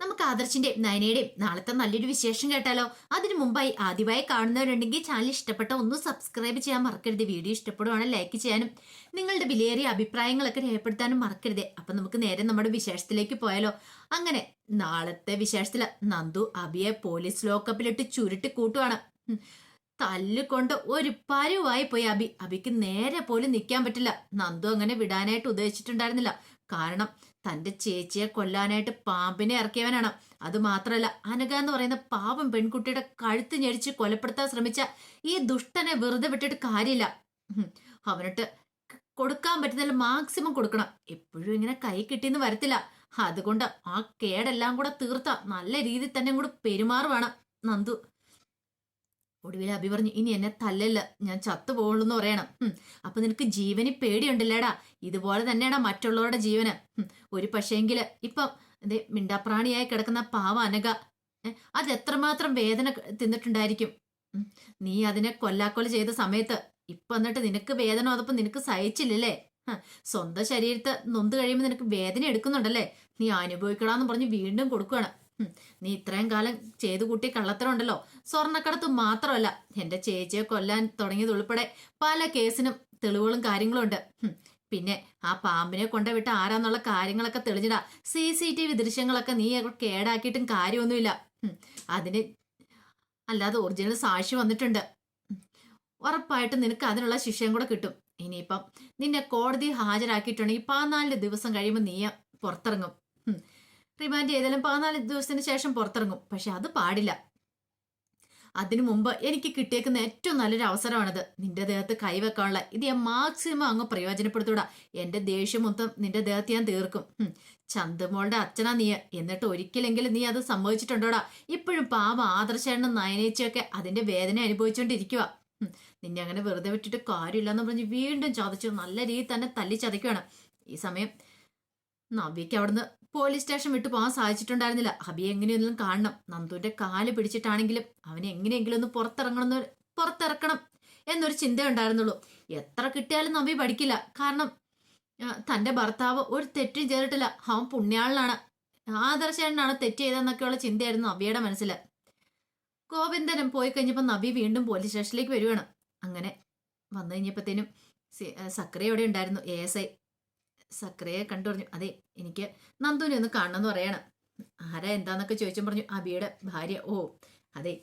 നമുക്ക് ആദർശിന്റെയും നയനയുടെയും നാളത്തെ നല്ലൊരു വിശേഷം കേട്ടാലോ? അതിനു മുമ്പായി ആദ്യമായി കാണുന്നവരുണ്ടെങ്കിൽ ചാനൽ ഇഷ്ടപ്പെട്ട ഒന്ന് സബ്സ്ക്രൈബ് ചെയ്യാൻ മറക്കരുത്. വീഡിയോ ഇഷ്ടപ്പെടുവാണെങ്കിൽ ലൈക്ക് ചെയ്യാനും നിങ്ങളുടെ വിലയേറിയ അഭിപ്രായങ്ങളൊക്കെ രേഖപ്പെടുത്താനും മറക്കരുത്. അപ്പൊ നമുക്ക് നേരെ നമ്മുടെ വിശേഷത്തിലേക്ക് പോയാലോ? അങ്ങനെ നാളത്തെ വിശേഷത്തിൽ നന്ദു അബിയെ പോലീസ് ലോക്കപ്പിലിട്ട് ചുരുട്ടി കൂട്ടുവാണ്. തല്ലുകൊണ്ട് ഒരു പരുവായി പോയി അബി. അബിക്ക് നേരെ പോലും നിൽക്കാൻ പറ്റില്ല. നന്ദു അങ്ങനെ വിടാനായിട്ട് ഉദ്ദേശിച്ചിട്ടുണ്ടായിരുന്നില്ല. കാരണം തന്റെ ചേച്ചിയെ കൊല്ലാനായിട്ട് പാമ്പിനെ ഇറക്കിയവനാണ്. അത് മാത്രമല്ല അനഘ എന്ന് പറയുന്ന പാവം പെൺകുട്ടിയുടെ കഴുത്ത് ഞെരിച്ച് കൊലപ്പെടുത്താൻ ശ്രമിച്ച ഈ ദുഷ്ടനെ വെറുതെ വിട്ടിട്ട് കാര്യമില്ല. അവനിട്ട് കൊടുക്കാൻ പറ്റുന്നതിൽ മാക്സിമം കൊടുക്കണം. എപ്പോഴും ഇങ്ങനെ കൈ കിട്ടിയെന്ന് വരത്തില്ല. അതുകൊണ്ട് ആ കേടെല്ലാം കൂടെ തീർത്ത നല്ല രീതിയിൽ തന്നെ കൂടെ പെരുമാറുവാണ് നന്ദു. ഒടുവിൽ അഭി പറഞ്ഞു ഇനി എന്നെ തല്ലല്ല ഞാൻ ചത്തു പോകുള്ളൂ എന്ന് പറയണം. അപ്പൊ നിനക്ക് ജീവന് പേടിയുണ്ടല്ലേടാ? ഇതുപോലെ തന്നെയാടാ മറ്റുള്ളവരുടെ ജീവന്. ഒരു പക്ഷേങ്കിൽ ഇപ്പം മിണ്ടാപ്രാണിയായി കിടക്കുന്ന പാവ അനക അത് എത്രമാത്രം വേദന തിന്നിട്ടുണ്ടായിരിക്കും? നീ അതിനെ കൊല്ലാക്കൊല ചെയ്ത സമയത്ത് ഇപ്പൊ എന്നിട്ട് നിനക്ക് വേദന അതപ്പോ നിനക്ക് സഹിച്ചില്ലല്ലേ? സ്വന്തം ശരീരത്തെ നൊന്ത് കഴിയുമ്പോൾ നിനക്ക് വേദന എടുക്കുന്നുണ്ടല്ലേ? നീ അനുഭവിക്കടാന്ന് പറഞ്ഞ് വീണ്ടും കൊടുക്കുകയാണ്. നീ ഇത്രയും കാലം ചെയ്തു കൂട്ടി കള്ളത്തരമുണ്ടല്ലോ. സ്വർണക്കടത്ത് മാത്രമല്ല എന്റെ ചേച്ചിയെ കൊല്ലാൻ തുടങ്ങിയത് ഉൾപ്പെടെ പല കേസിനും തെളിവുകളും കാര്യങ്ങളും ഉണ്ട് പിന്നെ ആ പാമ്പിനെ കൊണ്ടുവിട്ട ആരാന്നുള്ള കാര്യങ്ങളൊക്കെ തെളിഞ്ഞിടാ. സി സി ടി വി ദൃശ്യങ്ങളൊക്കെ നീ കേടാക്കിയിട്ടും കാര്യമൊന്നുമില്ല. അതിന് അല്ലാതെ ഒറിജിനൽ സാക്ഷി വന്നിട്ടുണ്ട്. ഉറപ്പായിട്ടും നിനക്ക് അതിനുള്ള ശിക്ഷയും കൂടെ കിട്ടും. ഇനിയിപ്പം നിന്നെ കോടതി ഹാജരാക്കിയിട്ടുണ്ടെങ്കിൽ പതിനാല് ദിവസം കഴിയുമ്പോൾ നീ പുറത്തിറങ്ങും. റിമാൻഡ് ചെയ്താലും പതിനാല് ദിവസത്തിന് ശേഷം പുറത്തിറങ്ങും. പക്ഷെ അത് പാടില്ല. അതിനു മുമ്പ് എനിക്ക് കിട്ടിയേക്കുന്ന ഏറ്റവും നല്ലൊരു അവസരമാണിത്. നിന്റെ ദേഹത്ത് കൈവെക്കാനുള്ള. ഇത് ഞാൻ മാക്സിമം അങ്ങ് പ്രയോജനപ്പെടുത്തൂടാ. എന്റെ ദേഷ്യം മൊത്തം നിന്റെ ദേഹത്ത് ഞാൻ തീർക്കും. ചന്ദമോളുടെ അച്ഛനാ നീ. എന്നിട്ട് ഒരിക്കലെങ്കിലും നീ അത് സംഭവിച്ചിട്ടുണ്ടോടാ ഇപ്പോഴും പാവ ആദർശേണ്ണും നയനേച്ചയൊക്കെ അതിന്റെ വേദന അനുഭവിച്ചുകൊണ്ടിരിക്കുക നിന്നെ അങ്ങനെ വെറുതെ വിട്ടിട്ട് കാര്യമില്ലെന്ന് പറഞ്ഞ് വീണ്ടും ചതച്ചു നല്ല രീതിയിൽ തന്നെ തല്ലി ഈ സമയം നവ്യക്ക് അവിടുന്ന് പോലീസ് സ്റ്റേഷൻ വിട്ടു പോകാൻ സാധിച്ചിട്ടുണ്ടായിരുന്നില്ല. അബി എങ്ങനെയൊന്നും കാണണം. നന്ദുവിന്റെ കാൽ പിടിച്ചിട്ടാണെങ്കിലും അവനെ എങ്ങനെയെങ്കിലും ഒന്ന് പുറത്തിറങ്ങണം പുറത്തിറക്കണം എന്നൊരു ചിന്ത ഉണ്ടായിരുന്നുള്ളൂ. എത്ര കിട്ടിയാലും നമ്പി പഠിക്കില്ല. കാരണം തന്റെ ഭർത്താവ് ഒരു തെറ്റും ചെയ്തിട്ടില്ല. അവൻ പുണ്യാളിനാണ് ആദർശനാണ് തെറ്റ് ചെയ്തതെന്നൊക്കെയുള്ള ചിന്തയായിരുന്നു നബിയുടെ മനസ്സിൽ ഗോവിന്ദനും പോയി കഴിഞ്ഞപ്പോൾ നബി വീണ്ടും പോലീസ് സ്റ്റേഷനിലേക്ക് വരുവാണ് അങ്ങനെ വന്നു കഴിഞ്ഞപ്പോഴത്തേനും സക്രിയ ഉണ്ടായിരുന്നു എ എസ് ഐ. സക്രിയെ കണ്ടു പറഞ്ഞു അതെ എനിക്ക് നന്ദുവിനെ ഒന്ന് കാണണമെന്ന് പറയണം. ആരാ? എന്താന്നൊക്കെ ചോദിച്ചു പറഞ്ഞു അബിയുടെ ഭാര്യ. ഓ അതെ.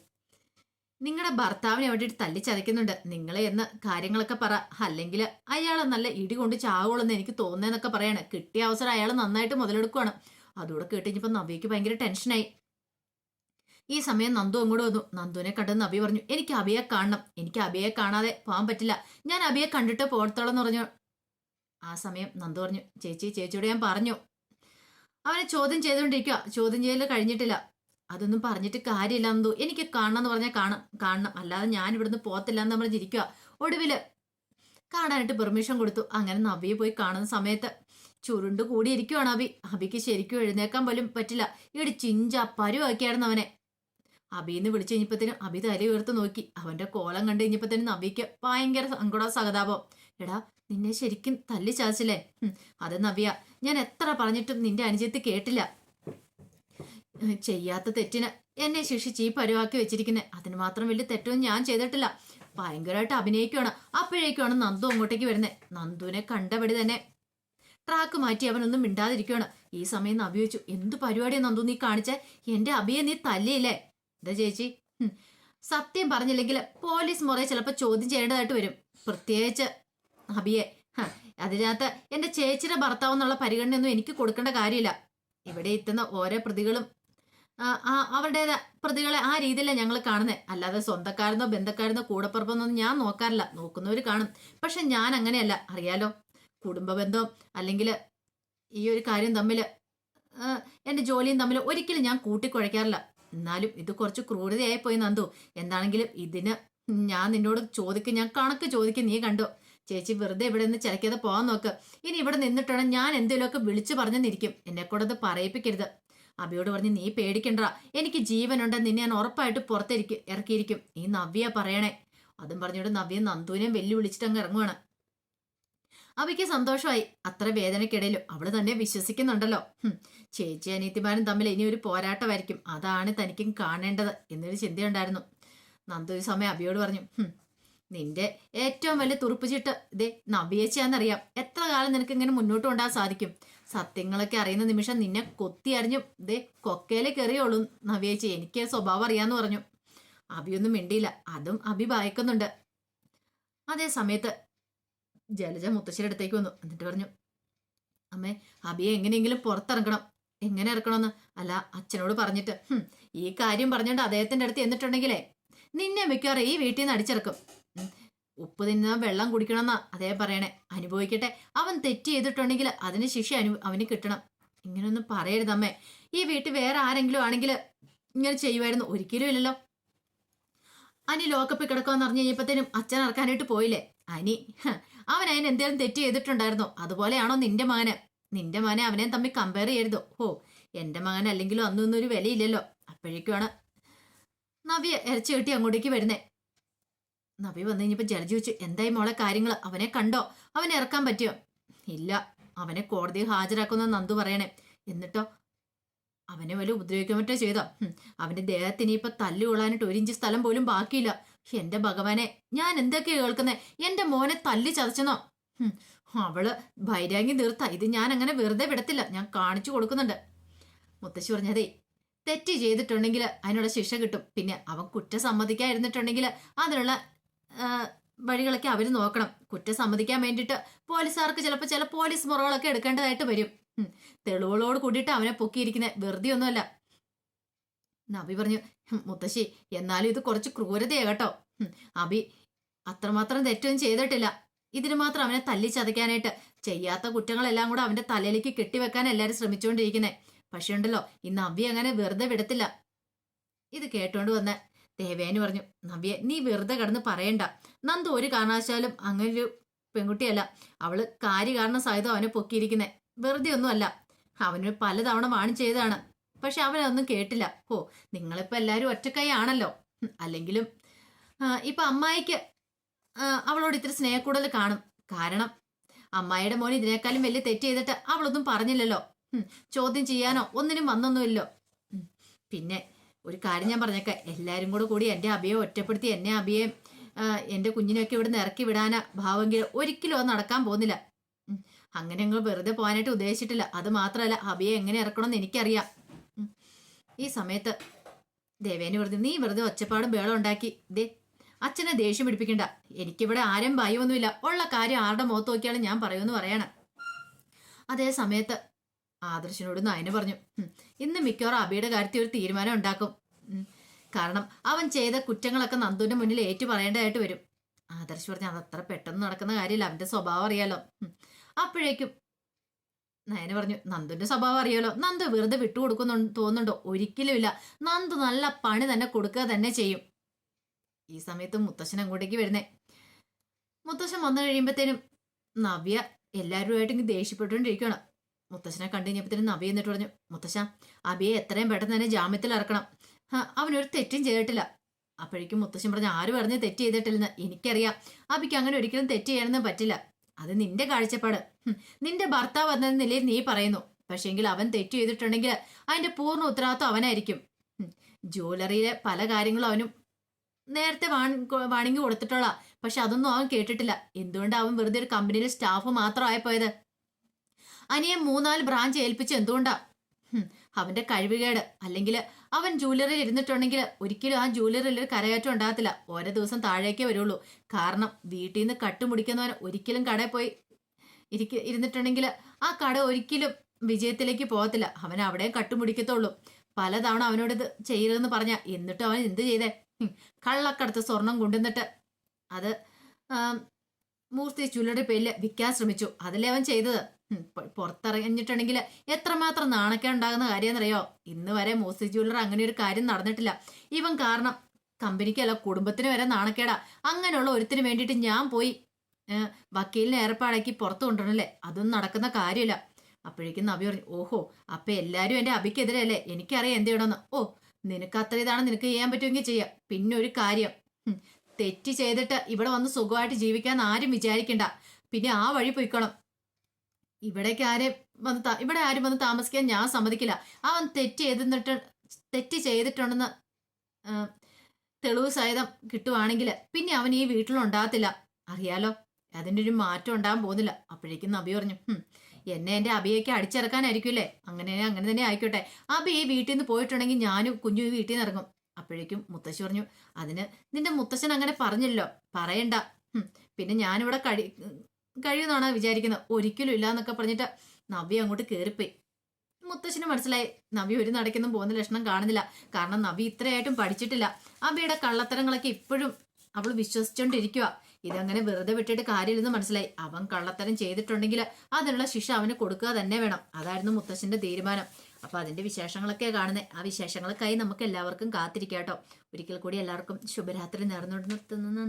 നിങ്ങളുടെ ഭർത്താവിനെ അവിടെ ഇട്ട് തല്ലിച്ചതയ്ക്കുന്നുണ്ട് നിങ്ങളെ എന്ന് കാര്യങ്ങളൊക്കെ പറ. അല്ലെങ്കിൽ അയാളെ നല്ല ഇടി കൊണ്ട് ചാവുള്ളെന്ന് എനിക്ക് തോന്നുന്നതെന്നൊക്കെ പറയാണ്. കിട്ടിയ അവസരം അയാൾ നന്നായിട്ട് മുതലെടുക്കുവാണ്. അതുകൂടെ കേട്ടുകഴിഞ്ഞപ്പോൾ നവിക്ക് ഭയങ്കര ടെൻഷനായി. ഈ സമയം നന്ദു അങ്ങോട്ട് വന്നു. നന്ദുവിനെ കണ്ട് നബി പറഞ്ഞു എനിക്ക് അബിയെ കാണണം. എനിക്ക് അബിയെ കാണാതെ പോകാൻ പറ്റില്ല. ഞാൻ അബിയെ കണ്ടിട്ട് പോർത്തോളെന്ന് എന്ന് പറഞ്ഞു. ആ സമയം നന്ദു പറഞ്ഞു ചേച്ചി ചേച്ചിയോട് ഞാൻ പറഞ്ഞു. അവനെ ചോദ്യം ചെയ്തുകൊണ്ടിരിക്കുക ചോദ്യം ചെയ്യൽ കഴിഞ്ഞിട്ടില്ല. അതൊന്നും പറഞ്ഞിട്ട് കാര്യമില്ല നന്ദു. എനിക്ക് കാണണം എന്ന് പറഞ്ഞാൽ കാണാം. കാണണം. അല്ലാതെ ഞാൻ ഇവിടുന്ന് പോകത്തില്ല എന്ന് പറഞ്ഞിരിക്കുക ഒടുവിൽ കാണാനായിട്ട് പെർമിഷൻ കൊടുത്തു. അങ്ങനെ നവ്യെ പോയി കാണുന്ന സമയത്ത് ചുരുണ്ട് കൂടിയിരിക്കുവാണ് അബി അബിക്ക് ശരിക്കും എഴുന്നേക്കാൻ പോലും പറ്റില്ല. ഇവിടെ ചിഞ്ച പരുവാക്കിയായിരുന്നു അവനെ. അബിന്ന് വിളിച്ചു കഴിഞ്ഞപ്പത്തേനും അബി തല ഉയർത്ത് നോക്കി. അവന്റെ കോലം കണ്ടു കഴിഞ്ഞപ്പോഴത്തേനും നബിക്ക് ഭയങ്കര സങ്കട സഹതാപം എടാ നിന്നെ ശരിക്കും തല്ലി ചാച്ചില്ലേ അത് നവ്യ ഞാൻ എത്ര പറഞ്ഞിട്ടും നിന്റെ അനുജത്ത് കേട്ടില്ല. ചെയ്യാത്ത തെറ്റിന് എന്നെ ശിക്ഷിച്ച് ഈ പരുവാക്കി വെച്ചിരിക്കുന്നത് അതിന് മാത്രം വലിയ തെറ്റൊന്നും ഞാൻ ചെയ്തിട്ടില്ല. ഭയങ്കരമായിട്ട് അഭിനയിക്കുകയാണ് അപ്പോഴേക്കുമാണ് നന്ദു അങ്ങോട്ടേക്ക് വരുന്നത് നന്ദുവിനെ കണ്ടപടി തന്നെ. ട്രാക്ക് മാറ്റി അവനൊന്നും മിണ്ടാതിരിക്കുകയാണ് ഈ സമയം നവ്യ വെച്ചു എന്ത് പരിപാടിയാ നന്ദു നീ കാണിച്ച? എന്റെ അഭിയെ നീ തല്ലിയില്ലേ? എന്താ ചേച്ചി? സത്യം പറഞ്ഞില്ലെങ്കിൽ പോലീസ് മുറയെ ചിലപ്പോൾ ചോദ്യം ചെയ്യേണ്ടതായിട്ട് വരും. പ്രത്യേകിച്ച് അബിയെ അതിനകത്ത് എന്റെ ചേച്ചിയുടെ ഭർത്താവ് എന്നുള്ള പരിഗണനയൊന്നും എനിക്ക് കൊടുക്കേണ്ട കാര്യമില്ല. ഇവിടെ എത്തുന്ന ഓരോ പ്രതികളും അവരുടേത് പ്രതികളെ ആ രീതിയിലാണ് ഞങ്ങൾ കാണുന്നത് അല്ലാതെ സ്വന്തക്കാരെന്നോ ബന്ധക്കാരെന്നോ കൂടപ്പുറപ്പെന്നൊന്നും ഞാൻ നോക്കാറില്ല. നോക്കുന്നവർ കാണും. പക്ഷെ ഞാൻ അങ്ങനെയല്ല. അറിയാലോ? കുടുംബ ബന്ധം അല്ലെങ്കിൽ ഈ ഒരു കാര്യം തമ്മിൽ എന്റെ ജോലിയും തമ്മിൽ ഒരിക്കലും ഞാൻ കൂട്ടിക്കുഴയ്ക്കാറില്ല. എന്നാലും ഇത് കുറച്ച് ക്രൂരതയായി പോയി നന്ദു. എന്താണെങ്കിലും ഇതിന് ഞാൻ നിന്നോട് ചോദിക്കും ഞാൻ കണക്ക് ചോദിക്കും നീ കണ്ടോ? ചേച്ചി വെറുതെ ഇവിടെ നിന്ന് ചിലക്കാതെ പോകാൻ നോക്ക്. ഇനി ഇവിടെ നിന്നിട്ടാണ് ഞാൻ എന്തെങ്കിലുമൊക്കെ വിളിച്ചു പറഞ്ഞെന്നിരിക്കും. എന്നെ കൂടെ അത് പറയിപ്പിക്കരുത്. അബിയോട് പറഞ്ഞ് നീ പേടിക്കണ്ട. എനിക്ക് ജീവനുണ്ട്. നിന്നെ ഞാൻ ഉറപ്പായിട്ട് പുറത്തിരിക്കും ഇറക്കിയിരിക്കും. നീ നവ്യ പറയണേ. അതും പറഞ്ഞോട് നവ്യ നന്ദുവിനെയും വെല്ലുവിളിച്ചിട്ട് അങ്ങ് ഇറങ്ങുവാണ്. അവയ്ക്ക് സന്തോഷമായി. അത്ര വേദനക്കിടയിലും അവൾ തന്നെ വിശ്വസിക്കുന്നുണ്ടല്ലോ. ചേച്ചി അനീത്തിമാരും തമ്മിൽ ഇനി ഒരു പോരാട്ടമായിരിക്കും. അതാണ് തനിക്കും കാണേണ്ടത് എന്നൊരു ചിന്തയുണ്ടായിരുന്നു. നന്ദു ഒരു സമയം അബിയോട് പറഞ്ഞു. "ഹും, നിന്റെ ഏറ്റവും വലിയ തുറുപ്പുചീട്ട് ഇതേ നവ്യേച്ചിയാന്നറിയാം എത്ര കാലം നിനക്ക് ഇങ്ങനെ മുന്നോട്ട് കൊണ്ടാൻ സാധിക്കും? സത്യങ്ങളൊക്കെ അറിയുന്ന നിമിഷം നിന്നെ കൊത്തി അറിഞ്ഞു ഇതേ കൊക്കയിലെ കയറിയോളൂ നവ്യേച്ചി. എനിക്ക് സ്വഭാവം അറിയാന്ന് പറഞ്ഞു. അഭിയൊന്നും മിണ്ടിയില്ല. അതും അഭി ഭയക്കുന്നുണ്ട്. അതേ സമയത്ത് ജലജ മുത്തശ്ശിയുടെ അടുത്തേക്ക് വന്നു. എന്നിട്ട് പറഞ്ഞു അമ്മേ അബിയെ എങ്ങനെയെങ്കിലും പുറത്തിറങ്ങണം. എങ്ങനെ ഇറക്കണമെന്ന്? അല്ല അച്ഛനോട് പറഞ്ഞിട്ട് ഈ കാര്യം പറഞ്ഞുകൊണ്ട് അദ്ദേഹത്തിന്റെ അടുത്ത് എന്നിട്ടുണ്ടെങ്കിലേ നിന്നെ മിക്കവാറും ഈ വീട്ടിൽ നിന്ന് അടിച്ചിറക്കും. ഉപ്പ് തിന്നാൻ വെള്ളം കുടിക്കണമെന്നാ അതേ പറയണേ. അനുഭവിക്കട്ടെ. അവൻ തെറ്റ് ചെയ്തിട്ടുണ്ടെങ്കിൽ അതിന് ശിക്ഷ അനു അവന് കിട്ടണം. ഇങ്ങനൊന്നും പറയരുതമ്മേ ഈ വീട്ടിൽ വേറെ ആരെങ്കിലും ആണെങ്കിൽ ഇങ്ങനെ ചെയ്യുമായിരുന്നു. ഒരിക്കലും ഇല്ലല്ലോ. അനി ലോക്കപ്പിൽ കിടക്കാന്ന് പറഞ്ഞു കഴിഞ്ഞപ്പോഴത്തേനും അച്ഛൻ ഇറക്കാനായിട്ട് പോയില്ലേ? അനി അവൻ അതിന് എന്തേലും തെറ്റ് ചെയ്തിട്ടുണ്ടായിരുന്നോ? അതുപോലെയാണോ നിന്റെ മകന്? നിന്റെ മകനെ അവനെ തമ്മിൽ കമ്പയർ ചെയ്യരുത്. ഓ എന്റെ മകൻ അല്ലെങ്കിലും അന്നൊന്നും ഒരു വിലയില്ലല്ലോ. അപ്പോഴേക്കുമാണ് നവ്യ ഇറച്ചി കെട്ടി അങ്ങോട്ടേക്ക് വരുന്നേ. നവ്യ വന്നു കഴിഞ്ഞപ്പോ ജലജി വെച്ചു എന്തായി മോളെ കാര്യങ്ങൾ അവനെ കണ്ടോ? അവനെ ഇറക്കാൻ പറ്റിയോ? ഇല്ല. അവനെ കോടതിയിൽ ഹാജരാക്കുന്ന നന്ദു പറയണേ. എന്നിട്ടോ? അവനെ വല്ല ഉപദ്രവിക്കാൻ പറ്റോ ചെയ്തോ? അവന്റെ ദേഹത്തിന് ഇപ്പൊ തല്ലു കൊള്ളാനായിട്ട് ഒരു ഇഞ്ച് സ്ഥലം പോലും ബാക്കിയില്ല. എന്റെ ഭഗവാനെ ഞാൻ എന്തൊക്കെയാ കേൾക്കുന്നേ? എന്റെ മോനെ തല്ലി ചതച്ചെന്നോ? അവൾ ഭൈരാഗ്യം തീർത്ത. ഇത് ഞാൻ അങ്ങനെ വെറുതെ വിടത്തില്ല. ഞാൻ കാണിച്ചു കൊടുക്കുന്നുണ്ട്. മുത്തശ്ശി പറഞ്ഞതേ തെറ്റ് ചെയ്തിട്ടുണ്ടെങ്കിൽ അതിനുള്ള ശിക്ഷ കിട്ടും. പിന്നെ അവൻ കുറ്റം സമ്മതിക്കാതിരുന്നിട്ടുണ്ടെങ്കിൽ അതിനുള്ള വഴികളൊക്കെ അവർ നോക്കണം. കുറ്റം സമ്മതിക്കാൻ വേണ്ടിയിട്ട് പോലീസുകാർക്ക് ചിലപ്പോൾ ചില പോലീസ് മുറകളൊക്കെ എടുക്കേണ്ടതായിട്ട് വരും. തെളിവുകളോട് കൂടിയിട്ട് അവനെ പൊക്കിയിരിക്കുന്നത് വെറുതെ ഒന്നുമല്ല നബി പറഞ്ഞു "ഹും, മുത്തശ്ശി എന്നാലും ഇത് കുറച്ച് ക്രൂരതയാ കേട്ടോ. അബി അത്രമാത്രം തെറ്റൊന്നും ചെയ്തിട്ടില്ല. ഇതിന് മാത്രം അവനെ തല്ലി ചതയ്ക്കാനായിട്ട്. ചെയ്യാത്ത കുറ്റങ്ങളെല്ലാം കൂടെ അവന്റെ തലയിലേക്ക് കെട്ടിവെക്കാൻ എല്ലാവരും ശ്രമിച്ചുകൊണ്ടിരിക്കുന്നത് പക്ഷെ ഉണ്ടല്ലോ ഇന്ന് അബി അങ്ങനെ വെറുതെ വിടത്തില്ല. ഇത് കേട്ടോണ്ട് വന്ന ദേവേന് പറഞ്ഞു നവ്യെ നീ വെറുതെ കിടന്ന് പറയണ്ട. നന്ദു ഒരു കാരണവശാലും അങ്ങനൊരു പെൺകുട്ടിയല്ല. അവൾ കാര്യ കാരണം സഹിതം അവനെ പൊക്കിയിരിക്കുന്നെ. വെറുതെ ഒന്നുമല്ല. അവന് പലതവണ വാണി ചെയ്തതാണ്. പക്ഷെ അവനൊന്നും കേട്ടില്ല. ഓ നിങ്ങളിപ്പോ എല്ലാവരും ഒറ്റക്കൈ ആണല്ലോ അല്ലെങ്കിലും ഇപ്പൊ അമ്മായിക്ക് അവളോട് ഇത്തിരി സ്നേഹക്കൂടൽ കാണും. കാരണം അമ്മായിയുടെ മോൻ ഇതിനേക്കാളും വലിയ തെറ്റ് ചെയ്തിട്ട് അവളൊന്നും പറഞ്ഞില്ലല്ലോ. ചോദ്യം ചെയ്യാനോ ഒന്നിനും വന്നൊന്നുമില്ലോ. പിന്നെ ഒരു കാര്യം ഞാൻ പറഞ്ഞേക്കാം. എല്ലാവരും കൂടെ കൂടി എന്റെ അഭിയെ ഒറ്റപ്പെടുത്തി എന്നെ അഭിയെ എന്റെ കുഞ്ഞിനെയൊക്കെ ഇവിടെ നിന്ന് ഇറക്കി വിടാനാ ഭാവെങ്കിൽ ഒരിക്കലും അത് നടക്കാൻ പോകുന്നില്ല. അങ്ങനെ ഞങ്ങൾ വെറുതെ പോകാനായിട്ട് ഉദ്ദേശിച്ചിട്ടില്ല. അത് മാത്രമല്ല അഭിയെ എങ്ങനെ ഇറക്കണമെന്ന് എനിക്കറിയാം. ഈ സമയത്ത് ദേവേനെ വെറുതെ നീ വെറുതെ ഒച്ചപ്പാടും ബേളം ഉണ്ടാക്കി. ദേ അച്ഛനെ ദേഷ്യം പിടിപ്പിക്കണ്ട. എനിക്കിവിടെ ആരും ഭയമൊന്നുമില്ല. ഉള്ള കാര്യം ആരുടെ മുഖത്ത് നോക്കിയാലും ഞാൻ പറയുമെന്ന് പറയണം. അതേ സമയത്ത് ആദർശനോട് നയന പറഞ്ഞു "ഉം, ഇന്ന് മിക്കവാറും അബിയുടെ കാര്യത്തിൽ ഒരു തീരുമാനം ഉണ്ടാക്കും. കാരണം അവൻ ചെയ്ത കുറ്റങ്ങളൊക്കെ നന്ദുവിന്റെ മുന്നിൽ ഏറ്റു പറയേണ്ടതായിട്ട് വരും. ആദർശ് പറഞ്ഞു അതത്ര പെട്ടെന്ന് നടക്കുന്ന കാര്യമില്ല അവന്റെ സ്വഭാവം അറിയാലോ. അപ്പോഴേക്കും നയന പറഞ്ഞു നന്ദുന്റെ സ്വഭാവം അറിയാലോ. നന്ദു വെറുതെ വിട്ടുകൊടുക്കുന്നു തോന്നുന്നുണ്ടോ? ഒരിക്കലും ഇല്ല നന്ദു നല്ല പണി തന്നെ കൊടുക്കുക തന്നെ ചെയ്യും. ഈ സമയത്ത് മുത്തശ്ശൻ അങ്ങോട്ടേക്ക് വരുന്നേ. മുത്തശ്ശൻ വന്നു കഴിയുമ്പോഴത്തേനും നവ്യ എല്ലാവരുമായിട്ട് ഇങ്ങ് ദേഷ്യപ്പെട്ടുകൊണ്ടിരിക്കുകയാണ്. മുത്തശ്ശനെ കണ്ടു കഴിഞ്ഞപ്പോഴത്തേനും നബി എന്നിട്ട് പറഞ്ഞു മുത്തശ്ശ അബിയെ എത്രയും പെട്ടെന്ന് തന്നെ ജാമ്യത്തിൽ ഇറക്കണം. അവനൊരു തെറ്റും ചെയ്തിട്ടില്ല. അപ്പോഴേക്കും മുത്തശ്ശൻ പറഞ്ഞു ആര് പറഞ്ഞ് തെറ്റ് ചെയ്തിട്ടില്ലെന്ന് എനിക്കറിയാം. അബിക്ക് അങ്ങനെ ഒരിക്കലും തെറ്റ് ചെയ്യാനൊന്നും പറ്റില്ല. അത് നിന്റെ കാഴ്ചപ്പാട്. നിന്റെ ഭർത്താവ് എന്ന നിലയിൽ നീ പറയുന്നു. പക്ഷേങ്കിൽ അവൻ തെറ്റ് ചെയ്തിട്ടുണ്ടെങ്കിൽ അതിന്റെ പൂർണ ഉത്തരവാദിത്വം അവനായിരിക്കും. ജ്വല്ലറിയിലെ പല കാര്യങ്ങളും അവനും നേരത്തെ വാണിങ്ങി കൊടുത്തിട്ടുള്ള പക്ഷെ അതൊന്നും അവൻ കേട്ടിട്ടില്ല. എന്തുകൊണ്ട് അവൻ വെറുതെ ഒരു കമ്പനിയിലെ സ്റ്റാഫ് മാത്രമായി പോയത് അനിയെ മൂന്നാൽ ബ്രാഞ്ച് ഏൽപ്പിച്ച് എന്തുകൊണ്ടാ? അവന്റെ കഴിവുകേട്. അല്ലെങ്കിൽ അവൻ ജൂലറിയിൽ ഇരുന്നിട്ടുണ്ടെങ്കിൽ ഒരിക്കലും ആ ജൂലറിയിൽ ഒരു കരകയറ്റം ഉണ്ടാകത്തില്ല. ഓരോ ദിവസം താഴേക്കേ വരുള്ളൂ. കാരണം വീട്ടിൽ നിന്ന് കട്ടുമുടിക്കുന്നവൻ ഒരിക്കലും കടയിൽ പോയി ഇരിക്ക ഇരുന്നിട്ടുണ്ടെങ്കിൽ ആ കട ഒരിക്കലും വിജയത്തിലേക്ക് പോകത്തില്ല. അവൻ അവിടെ കട്ടുമുടിക്കത്തുള്ളൂ. പലതവണ അവനോട് ഇത് ചെയ്യരുതെന്ന് പറഞ്ഞ എന്നിട്ടും അവൻ എന്ത് ചെയ്തേ? കള്ളക്കടത്ത് സ്വർണം കൊണ്ടുവന്നിട്ട് അത് മൂർത്തി ജ്വല്ലറി പേരിൽ വിൽക്കാൻ ശ്രമിച്ചു. അതല്ലേ അവൻ ചെയ്തത്. പുറത്തിറങ്ങിയിട്ടുണ്ടെങ്കിൽ എത്രമാത്രം നാണക്കേട് ഉണ്ടാകുന്ന കാര്യമെന്നറിയോ? ഇന്ന് വരെ മോസി ജ്വല്ലർ അങ്ങനെ ഒരു കാര്യം നടന്നിട്ടില്ല. ഇവൻ കാരണം കമ്പനിക്കല്ല കുടുംബത്തിന് വരെ നാണക്കേടാ. അങ്ങനെയുള്ള ഒരുത്തിന് വേണ്ടിയിട്ട് ഞാൻ പോയി വക്കീലിനെ ഏർപ്പാടാക്കി പുറത്തു കൊണ്ടുവരണല്ലേ? അതൊന്നും നടക്കുന്ന കാര്യമില്ല. അപ്പോഴേക്കും നബി പറഞ്ഞു ഓഹോ അപ്പൊ എല്ലാരും എന്റെ അബിക്കെതിരല്ലേ? എനിക്കറിയാം എന്ത് ചെയ്യണമെന്ന്. ഓ നിനക്ക് അത്ര ഇതാണ് നിനക്ക് ചെയ്യാൻ പറ്റുമെങ്കിൽ ചെയ്യാം. പിന്നെ ഒരു കാര്യം തെറ്റ് ചെയ്തിട്ട് ഇവിടെ വന്ന് സുഖമായിട്ട് ജീവിക്കാൻ ആരും വിചാരിക്കണ്ട. പിന്നെ ആ വഴി പോയിക്കോണം. ഇവിടേക്ക് ആരെ വന്ന് ഇവിടെ ആരും വന്ന് താമസിക്കാൻ ഞാൻ സമ്മതിക്കില്ല. അവൻ തെറ്റ് ചെയ്തിട്ട് തെറ്റ് ചെയ്തിട്ടുണ്ടെന്ന് തെളിവ് സഹിതം കിട്ടുവാണെങ്കിൽ പിന്നെ അവൻ ഈ വീട്ടിലുണ്ടാകത്തില്ല അറിയാലോ അതിന്റെ ഒരു മാറ്റം ഉണ്ടാകാൻ പോകുന്നില്ല. അപ്പോഴേക്കും നബി പറഞ്ഞു "ഹും, എന്നെ എന്റെ അബിയൊക്കെ അടിച്ചിറക്കാനായിരിക്കുമല്ലേ അങ്ങനെ അങ്ങനെ തന്നെ ആയിക്കോട്ടെ. അബി ഈ വീട്ടിൽ നിന്ന് പോയിട്ടുണ്ടെങ്കിൽ ഞാനും കുഞ്ഞു ഈ വീട്ടിൽ നിന്ന് ഇറങ്ങും. അപ്പോഴേക്കും മുത്തശ്ശി പറഞ്ഞു അതിന് നിന്റെ മുത്തശ്ശൻ അങ്ങനെ പറഞ്ഞല്ലോ പറയണ്ട. പിന്നെ ഞാനിവിടെ കഴി കഴിയുമെന്നാണ് വിചാരിക്കുന്നത് ഒരിക്കലും ഇല്ല എന്നൊക്കെ പറഞ്ഞിട്ട് നവ്യ അങ്ങോട്ട് കയറിപ്പോയി മുത്തശ്ശിന് മനസ്സിലായി. നവ്യ ഒരു നടക്കൊന്നും പോകുന്ന ലക്ഷണം കാണുന്നില്ല. കാരണം നവ്യ ഇത്രയായിട്ടും പഠിച്ചിട്ടില്ല. അബിയുടെ കള്ളത്തരങ്ങളൊക്കെ ഇപ്പോഴും അവൾ വിശ്വസിച്ചോണ്ടിരിക്കുക ഇതങ്ങനെ വെറുതെ വിട്ടിട്ട് കാര്യമില്ലെന്ന് മനസ്സിലായി. അവൻ കള്ളത്തരം ചെയ്തിട്ടുണ്ടെങ്കിൽ അതിനുള്ള ശിക്ഷ അവന് കൊടുക്കുക തന്നെ വേണം. അതായിരുന്നു മുത്തശ്ശന്റെ തീരുമാനം. അപ്പൊ അതിന്റെ വിശേഷങ്ങളൊക്കെ കാണുന്നത് ആ വിശേഷങ്ങൾക്കായി നമുക്ക് എല്ലാവർക്കും കാത്തിരിക്കാം കേട്ടോ ഒരിക്കൽ കൂടി എല്ലാവർക്കും ശുഭരാത്രി നേർന്നു നിർത്തുന്നു